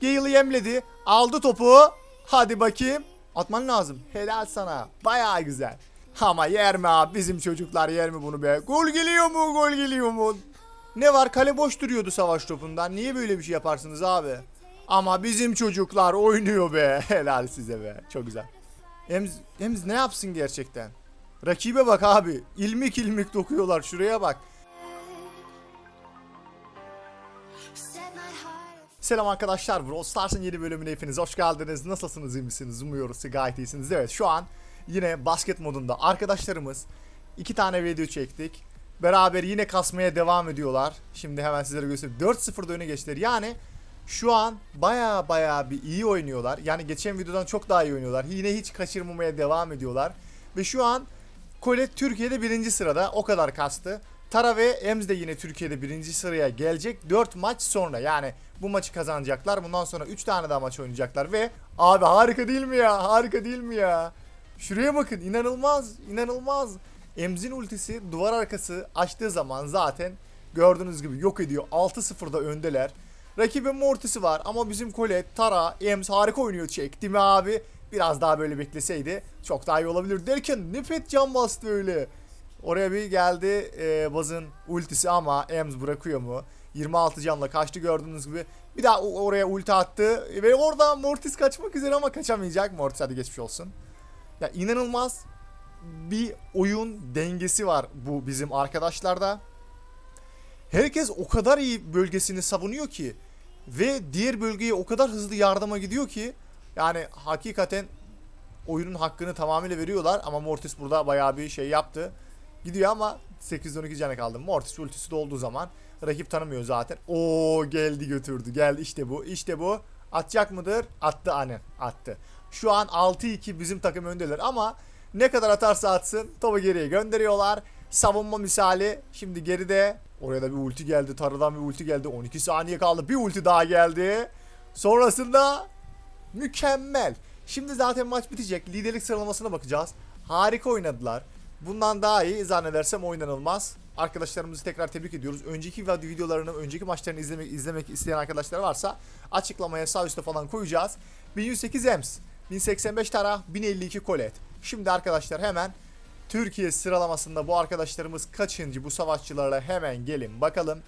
Gale'ı yemledi. Aldı topu. Hadi bakayım. Atman lazım. Helal sana. Bayağı güzel. Ama yer mi abi? Bizim çocuklar yer mi bunu be? Gol geliyor mu? Gol geliyor mu? Ne var? Kale boş duruyordu savaş topundan. Niye böyle bir şey yaparsınız abi? Ama bizim çocuklar oynuyor be. Helal size be. Çok güzel. Emz, Emz ne yapsın gerçekten? Rakibe bak abi. İlmik ilmik dokuyorlar. Şuraya bak. Selam arkadaşlar. Brawl Stars'ın yeni bölümüne hepiniz hoş geldiniz. Nasılsınız, iyi misiniz? Umuyoruz ki gayet iyisiniz. Evet, şu an yine basket modunda arkadaşlarımız iki tane video çektik. Beraber yine kasmaya devam ediyorlar. Şimdi hemen sizlere göstereyim. 4-0'da öne geçtiler. Yani şu an baya baya bir iyi oynuyorlar. Yani geçen videodan çok daha iyi oynuyorlar. Yine hiç kaçırmamaya devam ediyorlar. Ve şu an Colette Türkiye'de birinci sırada. O kadar kastı. Tara ve Ems de yine Türkiye'de birinci sıraya gelecek. 4 maç sonra yani bu maçı kazanacaklar. Bundan sonra 3 tane daha maç oynayacaklar ve abi harika değil mi ya? Harika değil mi ya? Şuraya bakın inanılmaz inanılmaz. Ems'in ultisi duvar arkası açtığı zaman zaten gördüğünüz gibi yok ediyor. 6-0'da öndeler. Rakibin Mortis'i var ama bizim Colette, Tara, Ems harika oynuyor çekti mi abi? Biraz daha böyle bekleseydi çok daha iyi olabilir derken Nefet can bastı öyle. Oraya bir geldi e, Baz'ın ultisi ama Ems bırakıyor mu? 26 canla kaçtı gördüğünüz gibi. Bir daha oraya ulti attı ve orada Mortis kaçmak üzere ama kaçamayacak. Mortis hadi geçmiş olsun. Ya inanılmaz bir oyun dengesi var bu bizim arkadaşlarda. Herkes o kadar iyi bölgesini savunuyor ki ve diğer bölgeye o kadar hızlı yardıma gidiyor ki yani hakikaten oyunun hakkını tamamıyla veriyorlar ama Mortis burada bayağı bir şey yaptı. Gidiyor ama 812 canı kaldı. Mortis ultisi dolduğu zaman rakip tanımıyor zaten. Oo geldi götürdü. Geldi işte bu. işte bu. Atacak mıdır? Attı annen. Attı. Şu an 6-2 bizim takım öndeler ama ne kadar atarsa atsın topu geriye gönderiyorlar. Savunma misali. Şimdi geride oraya da bir ulti geldi. Tarıdan bir ulti geldi. 12 saniye kaldı. Bir ulti daha geldi. Sonrasında Mükemmel. Şimdi zaten maç bitecek. Liderlik sıralamasına bakacağız. Harika oynadılar. Bundan daha iyi zannedersem oynanılmaz. Arkadaşlarımızı tekrar tebrik ediyoruz. Önceki video- videolarını, önceki maçlarını izlemek izlemek isteyen arkadaşlar varsa açıklamaya sağ üstte falan koyacağız. 1108 Ems, 1085 Tara, 1052 Colette. Şimdi arkadaşlar hemen Türkiye sıralamasında bu arkadaşlarımız kaçıncı bu savaşçılarla hemen gelin bakalım.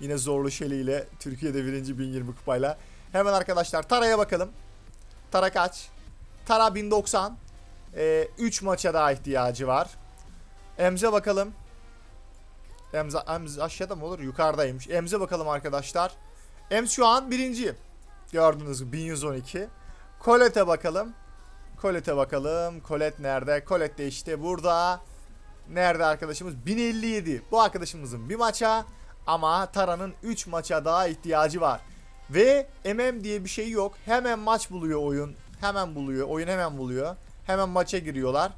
Yine zorlu Şeli ile Türkiye'de birinci 1020 kupayla. Hemen arkadaşlar Tara'ya bakalım. Tara kaç? Tara 1090. 3 maça daha ihtiyacı var. Emze bakalım. Emze, Emze aşağıda mı olur? Yukarıdaymış. Emze bakalım arkadaşlar. Ems şu an birinci. Gördüğünüz gibi 1112. Colette'e bakalım. Colette'e bakalım. Colette nerede? Colette de işte burada. Nerede arkadaşımız? 1057. Bu arkadaşımızın bir maça ama Tara'nın 3 maça daha ihtiyacı var. Ve MM diye bir şey yok. Hemen maç buluyor oyun. Hemen buluyor. Oyun hemen buluyor. Hemen maça giriyorlar.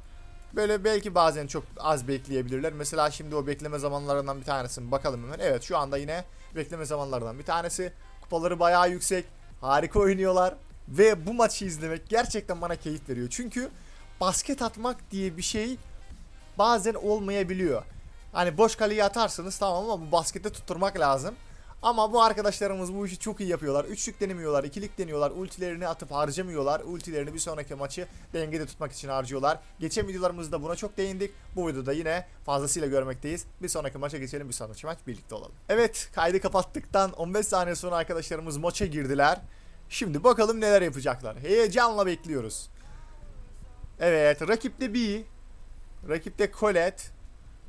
Böyle belki bazen çok az bekleyebilirler. Mesela şimdi o bekleme zamanlarından bir tanesi. Bakalım hemen. Evet şu anda yine bekleme zamanlarından bir tanesi. Kupaları bayağı yüksek. Harika oynuyorlar. Ve bu maçı izlemek gerçekten bana keyif veriyor. Çünkü basket atmak diye bir şey bazen olmayabiliyor. Hani boş kaleyi atarsınız tamam ama bu baskette tutturmak lazım. Ama bu arkadaşlarımız bu işi çok iyi yapıyorlar. Üçlük denemiyorlar, ikilik deniyorlar. Ultilerini atıp harcamıyorlar. Ultilerini bir sonraki maçı dengede tutmak için harcıyorlar. Geçen videolarımızda buna çok değindik. Bu videoda yine fazlasıyla görmekteyiz. Bir sonraki maça geçelim. Bir sonraki maç birlikte olalım. Evet kaydı kapattıktan 15 saniye sonra arkadaşlarımız maça girdiler. Şimdi bakalım neler yapacaklar. Heyecanla bekliyoruz. Evet rakipte B. Rakipte Colette.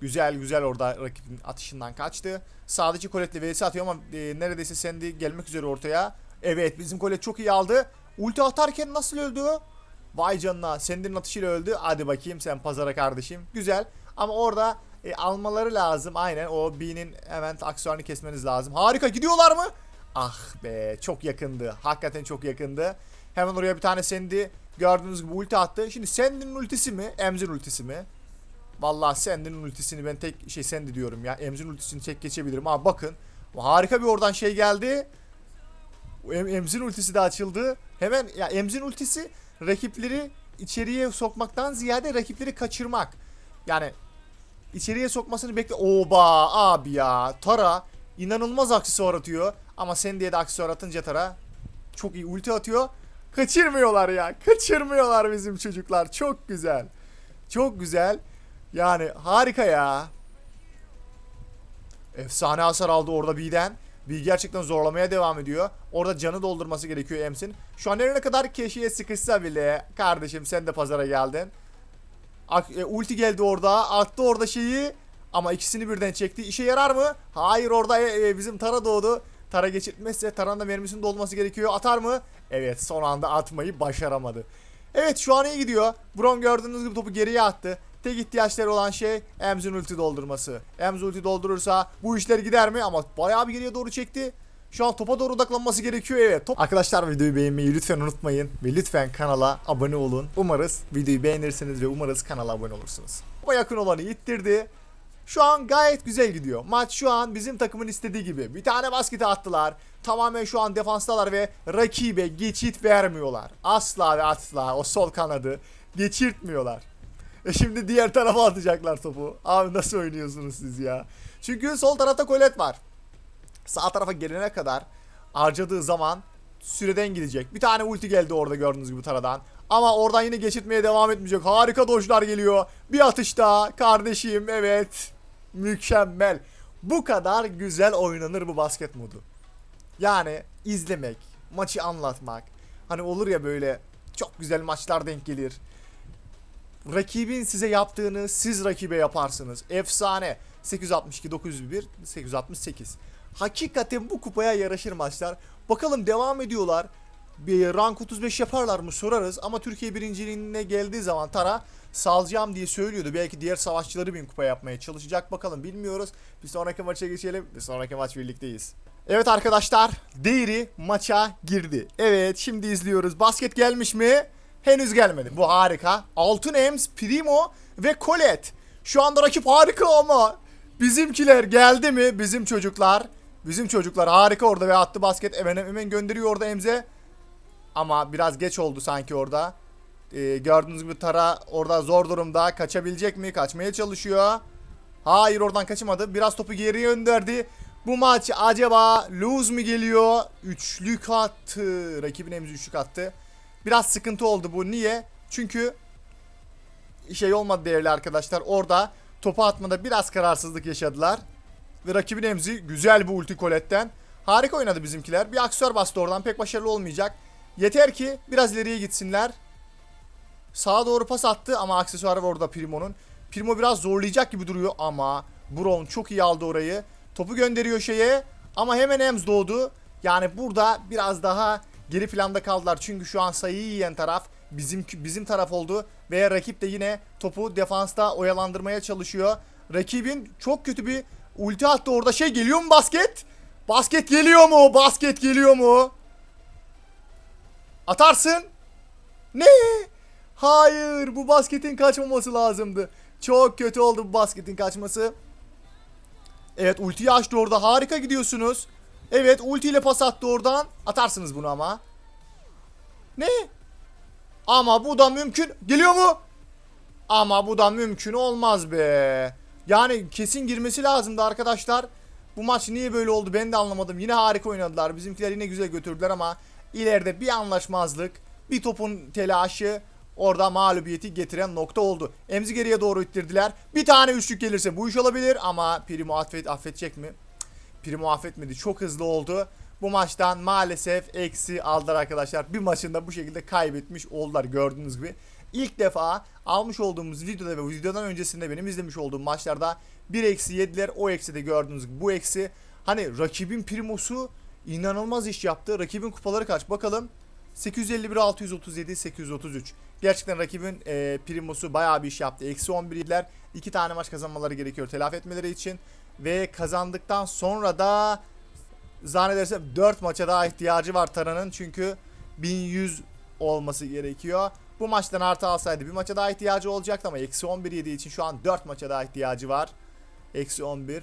Güzel güzel orada rakibin atışından kaçtı. Sağdaki Colette'le vs atıyor ama e, neredeyse Sandy gelmek üzere ortaya. Evet bizim Colette çok iyi aldı. Ulti atarken nasıl öldü? Vay canına Sandy'nin atışıyla öldü. Hadi bakayım sen pazara kardeşim. Güzel. Ama orada e, almaları lazım. Aynen o B'nin hemen aksesuarını kesmeniz lazım. Harika gidiyorlar mı? Ah be çok yakındı. Hakikaten çok yakındı. Hemen oraya bir tane Sandy gördüğünüz gibi ulti attı. Şimdi Sandy'nin ultisi mi? Emzin ultisi mi? Vallahi Sandy'nin ultisini ben tek şey Sandy diyorum ya. Emzin ultisini tek geçebilirim. Ama bakın. Harika bir oradan şey geldi. Em- Emzin ultisi de açıldı. Hemen ya Emzin ultisi rakipleri içeriye sokmaktan ziyade rakipleri kaçırmak. Yani içeriye sokmasını bekle. Oba abi ya. Tara inanılmaz aksesuar atıyor. Ama sen diye de aksesuar atınca Tara çok iyi ulti atıyor. Kaçırmıyorlar ya. Kaçırmıyorlar bizim çocuklar. Çok güzel. Çok güzel. Yani harika ya. Efsane hasar aldı orada B'den. B gerçekten zorlamaya devam ediyor. Orada canı doldurması gerekiyor Ems'in. Şu an ne kadar keşiye sıkışsa bile kardeşim sen de pazara geldin. E, ulti geldi orada. Attı orada şeyi. Ama ikisini birden çekti. İşe yarar mı? Hayır orada e, e, bizim Tara doğdu. Tara geçirtmezse Tara'nın da mermisinin dolması gerekiyor. Atar mı? Evet son anda atmayı başaramadı. Evet şu an iyi gidiyor. Brom gördüğünüz gibi topu geriye attı. Tek ihtiyaçları olan şey Emz'in ulti doldurması. Emz ulti doldurursa bu işler gider mi? Ama bayağı bir geriye doğru çekti. Şu an topa doğru odaklanması gerekiyor evet. Top... Arkadaşlar videoyu beğenmeyi lütfen unutmayın. Ve lütfen kanala abone olun. Umarız videoyu beğenirsiniz ve umarız kanala abone olursunuz. Topa yakın olanı ittirdi. Şu an gayet güzel gidiyor. Maç şu an bizim takımın istediği gibi. Bir tane basketi attılar. Tamamen şu an defanstalar ve rakibe geçit vermiyorlar. Asla ve asla o sol kanadı geçirtmiyorlar. E şimdi diğer tarafa atacaklar topu. Abi nasıl oynuyorsunuz siz ya? Çünkü sol tarafta Colette var. Sağ tarafa gelene kadar harcadığı zaman süreden gidecek. Bir tane ulti geldi orada gördüğünüz gibi taradan. Ama oradan yine geçirtmeye devam etmeyecek. Harika dojlar geliyor. Bir atış daha kardeşim evet. Mükemmel. Bu kadar güzel oynanır bu basket modu. Yani izlemek, maçı anlatmak. Hani olur ya böyle çok güzel maçlar denk gelir. Rakibin size yaptığını siz rakibe yaparsınız. Efsane. 862 901 868. Hakikaten bu kupaya yaraşır maçlar. Bakalım devam ediyorlar. Bir rank 35 yaparlar mı sorarız ama Türkiye birinciliğine geldiği zaman Tara salacağım diye söylüyordu. Belki diğer savaşçıları bin kupa yapmaya çalışacak bakalım bilmiyoruz. Bir sonraki maça geçelim. Bir sonraki maç birlikteyiz. Evet arkadaşlar Değri maça girdi. Evet şimdi izliyoruz. Basket gelmiş mi? Henüz gelmedi. Bu harika. Altın Ems, Primo ve Colette. Şu anda rakip harika ama bizimkiler geldi mi? Bizim çocuklar. Bizim çocuklar harika orada ve attı basket. Hemen hemen gönderiyor orada Emze. Ama biraz geç oldu sanki orada. Ee, gördüğünüz gibi Tara orada zor durumda. Kaçabilecek mi? Kaçmaya çalışıyor. Hayır oradan kaçamadı. Biraz topu geriye gönderdi. Bu maç acaba lose mu geliyor? Üçlük attı. Rakibin Emzi üçlük attı. Biraz sıkıntı oldu bu. Niye? Çünkü şey olmadı değerli arkadaşlar. Orada topu atmada biraz kararsızlık yaşadılar. Ve rakibin Emzi güzel bir ulti koletten. Harika oynadı bizimkiler. Bir aksiyör bastı oradan. Pek başarılı olmayacak. Yeter ki biraz ileriye gitsinler. Sağa doğru pas attı ama aksesuarı var orada Primo'nun. Primo biraz zorlayacak gibi duruyor ama Brown çok iyi aldı orayı. Topu gönderiyor şeye ama hemen Ems doğdu. Yani burada biraz daha geri planda kaldılar. Çünkü şu an sayıyı yiyen taraf bizim bizim taraf oldu ve rakip de yine topu defansta oyalandırmaya çalışıyor. Rakibin çok kötü bir ulti attı orada şey geliyor mu basket? Basket geliyor mu? Basket geliyor mu? Atarsın. Ne? Hayır bu basketin kaçmaması lazımdı. Çok kötü oldu bu basketin kaçması. Evet ultiyi açtı orada harika gidiyorsunuz. Evet ultiyle pas attı oradan. Atarsınız bunu ama. Ne? Ama bu da mümkün. Geliyor mu? Ama bu da mümkün olmaz be. Yani kesin girmesi lazımdı arkadaşlar. Bu maç niye böyle oldu ben de anlamadım. Yine harika oynadılar. Bizimkiler yine güzel götürdüler ama ileride bir anlaşmazlık, bir topun telaşı orada mağlubiyeti getiren nokta oldu. Emzi geriye doğru ittirdiler. Bir tane üçlük gelirse bu iş olabilir ama Primo affet, affedecek mi? Primo affetmedi. Çok hızlı oldu. Bu maçtan maalesef eksi aldılar arkadaşlar. Bir maçında bu şekilde kaybetmiş oldular gördüğünüz gibi. İlk defa almış olduğumuz videoda ve videodan öncesinde benim izlemiş olduğum maçlarda bir eksi yediler. O eksi de gördüğünüz gibi bu eksi. Hani rakibin primosu inanılmaz iş yaptı. Rakibin kupaları kaç bakalım. 851, 637, 833. Gerçekten rakibin e, primosu bayağı bir iş yaptı. Eksi 11 idiler. 2 tane maç kazanmaları gerekiyor telafi etmeleri için. Ve kazandıktan sonra da zannedersem 4 maça daha ihtiyacı var Tara'nın. Çünkü 1100 olması gerekiyor. Bu maçtan artı alsaydı bir maça daha ihtiyacı olacaktı ama eksi 11 yediği için şu an 4 maça daha ihtiyacı var. Eksi 11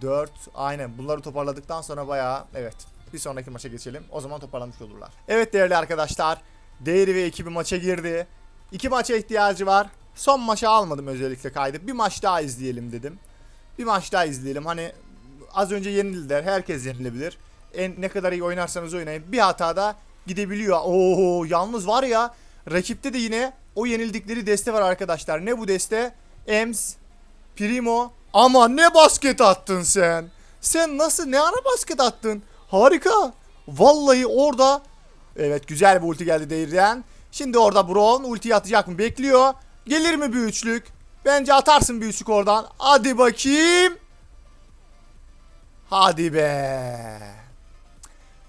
4 aynen bunları toparladıktan sonra bayağı evet bir sonraki maça geçelim. O zaman toparlamış olurlar. Evet değerli arkadaşlar. Değeri ve ekibi maça girdi. İki maça ihtiyacı var. Son maça almadım özellikle kaydı. Bir maç daha izleyelim dedim. Bir maç daha izleyelim. Hani az önce yenildiler. Herkes yenilebilir. En ne kadar iyi oynarsanız oynayın. Bir hatada gidebiliyor. Oo yalnız var ya rakipte de yine o yenildikleri deste var arkadaşlar. Ne bu deste? Ems, Primo. Ama ne basket attın sen? Sen nasıl ne ara basket attın? Harika. Vallahi orada Evet güzel bir ulti geldi Değirden. Şimdi orada Brown ulti atacak mı? Bekliyor. Gelir mi bir üçlük? Bence atarsın bir üçlük oradan. Hadi bakayım. Hadi be.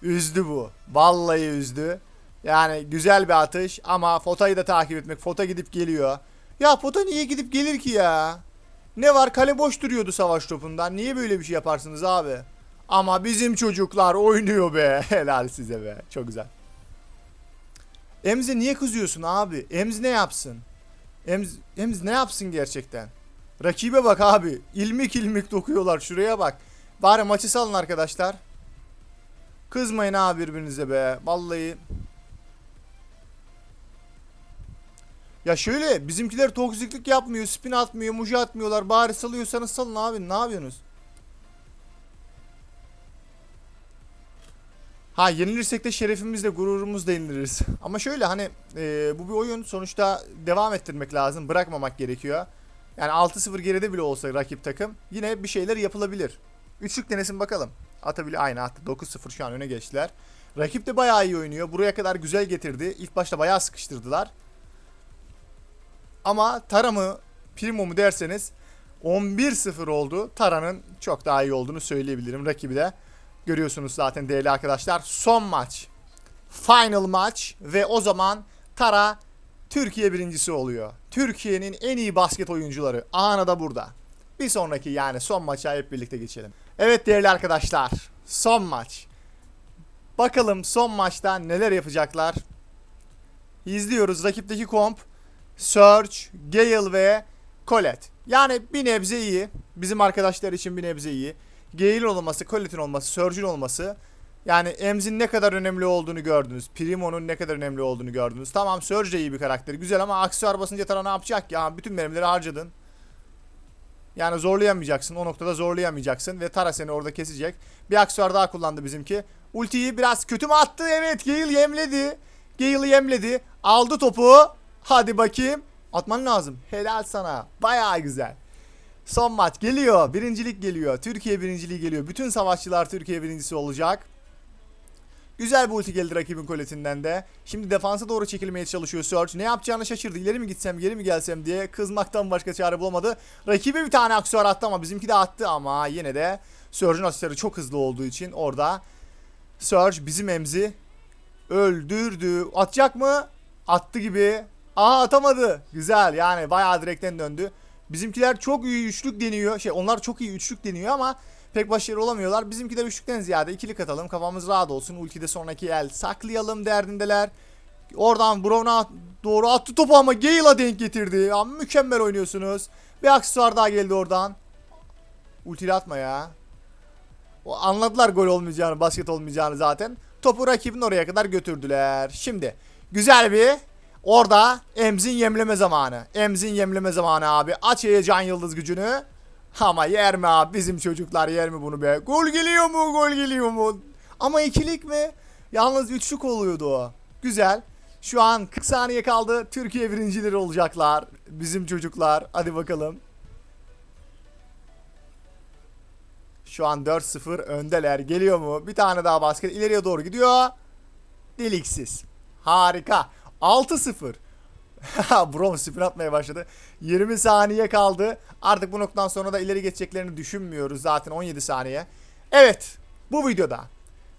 Üzdü bu. Vallahi üzdü. Yani güzel bir atış ama Fota'yı da takip etmek. Fota gidip geliyor. Ya Fota niye gidip gelir ki ya? Ne var kale boş duruyordu savaş topundan. Niye böyle bir şey yaparsınız abi? Ama bizim çocuklar oynuyor be. Helal size be. Çok güzel. Emze niye kızıyorsun abi? Emz ne yapsın? Emz, Emz ne yapsın gerçekten? Rakibe bak abi. İlmik ilmik dokuyorlar. Şuraya bak. Bari maçı salın arkadaşlar. Kızmayın abi birbirinize be. Vallahi. Ya şöyle bizimkiler toksiklik yapmıyor. Spin atmıyor. Muji atmıyorlar. Bari salıyorsanız salın abi. Ne yapıyorsunuz? Ha yenilirsek de şerefimizle gururumuzla yeniliriz. Ama şöyle hani e, bu bir oyun sonuçta devam ettirmek lazım. Bırakmamak gerekiyor. Yani 6-0 geride bile olsa rakip takım yine bir şeyler yapılabilir. Üçlük denesin bakalım. Atabilir aynı attı. 9-0 şu an öne geçtiler. Rakip de bayağı iyi oynuyor. Buraya kadar güzel getirdi. İlk başta bayağı sıkıştırdılar. Ama Tara mı Primo mu derseniz 11-0 oldu. Tara'nın çok daha iyi olduğunu söyleyebilirim. Rakibi de görüyorsunuz zaten değerli arkadaşlar. Son maç. Final maç ve o zaman Tara Türkiye birincisi oluyor. Türkiye'nin en iyi basket oyuncuları anı da burada. Bir sonraki yani son maça hep birlikte geçelim. Evet değerli arkadaşlar son maç. Bakalım son maçta neler yapacaklar. İzliyoruz rakipteki komp. Search, Gale ve Colette. Yani bir nebze iyi. Bizim arkadaşlar için bir nebze iyi. Gale olması, Colette'in olması, Surge'ün olması. Yani Emz'in ne kadar önemli olduğunu gördünüz. Primo'nun ne kadar önemli olduğunu gördünüz. Tamam Surge de iyi bir karakter. Güzel ama aksesuar basınca Tara ne yapacak ya? Bütün mermileri harcadın. Yani zorlayamayacaksın. O noktada zorlayamayacaksın. Ve Tara seni orada kesecek. Bir aksesuar daha kullandı bizimki. Ultiyi biraz kötü mü attı? Evet Gale yemledi. Gale yemledi. Aldı topu. Hadi bakayım. Atman lazım. Helal sana. Bayağı güzel. Son maç geliyor. Birincilik geliyor. Türkiye birinciliği geliyor. Bütün savaşçılar Türkiye birincisi olacak. Güzel bir ulti geldi rakibin koletinden de. Şimdi defansa doğru çekilmeye çalışıyor Surge. Ne yapacağını şaşırdı. İleri mi gitsem geri mi gelsem diye kızmaktan başka çare bulamadı. Rakibi bir tane aksesuar attı ama bizimki de attı ama yine de Surge'un asistleri çok hızlı olduğu için orada Surge bizim emzi öldürdü. Atacak mı? Attı gibi. Aa atamadı. Güzel yani bayağı direkten döndü. Bizimkiler çok iyi üçlük deniyor. Şey onlar çok iyi üçlük deniyor ama pek başarılı olamıyorlar. Bizimkiler üçlükten ziyade ikilik atalım. Kafamız rahat olsun. Ultide sonraki el saklayalım derdindeler. Oradan Brown'a doğru attı topu ama Gale'a denk getirdi. Ya, mükemmel oynuyorsunuz. Bir aksesuar daha geldi oradan. Ultiyle atma ya. O anladılar gol olmayacağını, basket olmayacağını zaten. Topu rakibin oraya kadar götürdüler. Şimdi güzel bir orada Emz'in yemleme zamanı. Emz'in yemleme zamanı abi. Aç heyecan yıldız gücünü. Ama yer mi abi bizim çocuklar yer mi bunu be? Gol geliyor mu? Gol geliyor mu? Ama ikilik mi? Yalnız üçlük oluyordu o. Güzel. Şu an 40 saniye kaldı. Türkiye birincileri olacaklar. Bizim çocuklar. Hadi bakalım. Şu an 4-0 öndeler. Geliyor mu? Bir tane daha basket ileriye doğru gidiyor. Deliksiz. Harika. 6-0. Brom spin atmaya başladı. 20 saniye kaldı. Artık bu noktadan sonra da ileri geçeceklerini düşünmüyoruz. Zaten 17 saniye. Evet. Bu videoda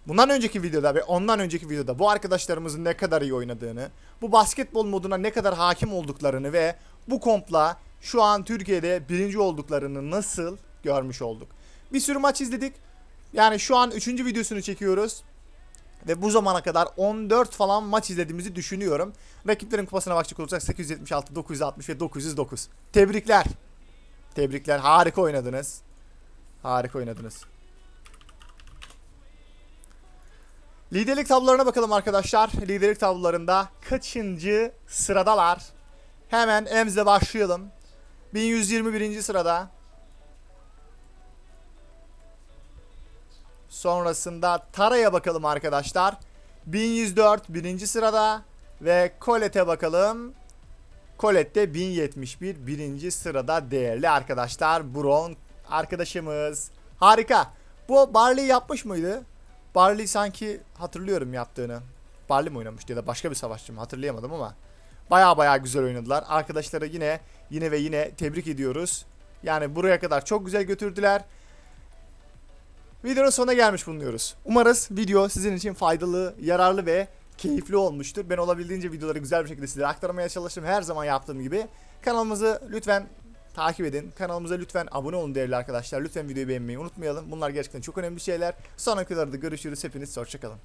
Bundan önceki videoda ve ondan önceki videoda bu arkadaşlarımızın ne kadar iyi oynadığını, bu basketbol moduna ne kadar hakim olduklarını ve bu kompla şu an Türkiye'de birinci olduklarını nasıl görmüş olduk. Bir sürü maç izledik. Yani şu an 3. videosunu çekiyoruz. Ve bu zamana kadar 14 falan maç izlediğimizi düşünüyorum. Rakiplerin kupasına bakacak olursak 876, 960 ve 909. Tebrikler. Tebrikler. Harika oynadınız. Harika oynadınız. Liderlik tablolarına bakalım arkadaşlar. Liderlik tablolarında kaçıncı sıradalar? Hemen Emz'le başlayalım. 1121. sırada. Sonrasında Tara'ya bakalım arkadaşlar. 1104 birinci sırada. Ve Colette'e bakalım. Colette 1071 birinci sırada değerli arkadaşlar. Bron arkadaşımız. Harika. Bu Barley yapmış mıydı? Barley sanki hatırlıyorum yaptığını. Barley mi oynamıştı ya da başka bir savaşçı mı hatırlayamadım ama. Baya baya güzel oynadılar. Arkadaşları yine yine ve yine tebrik ediyoruz. Yani buraya kadar çok güzel götürdüler. Videonun sonuna gelmiş bulunuyoruz. Umarız video sizin için faydalı, yararlı ve keyifli olmuştur. Ben olabildiğince videoları güzel bir şekilde sizlere aktarmaya çalıştım. Her zaman yaptığım gibi. Kanalımızı lütfen takip edin. Kanalımıza lütfen abone olun değerli arkadaşlar. Lütfen videoyu beğenmeyi unutmayalım. Bunlar gerçekten çok önemli şeyler. Sonraki videolarda görüşürüz. Hepiniz hoşçakalın.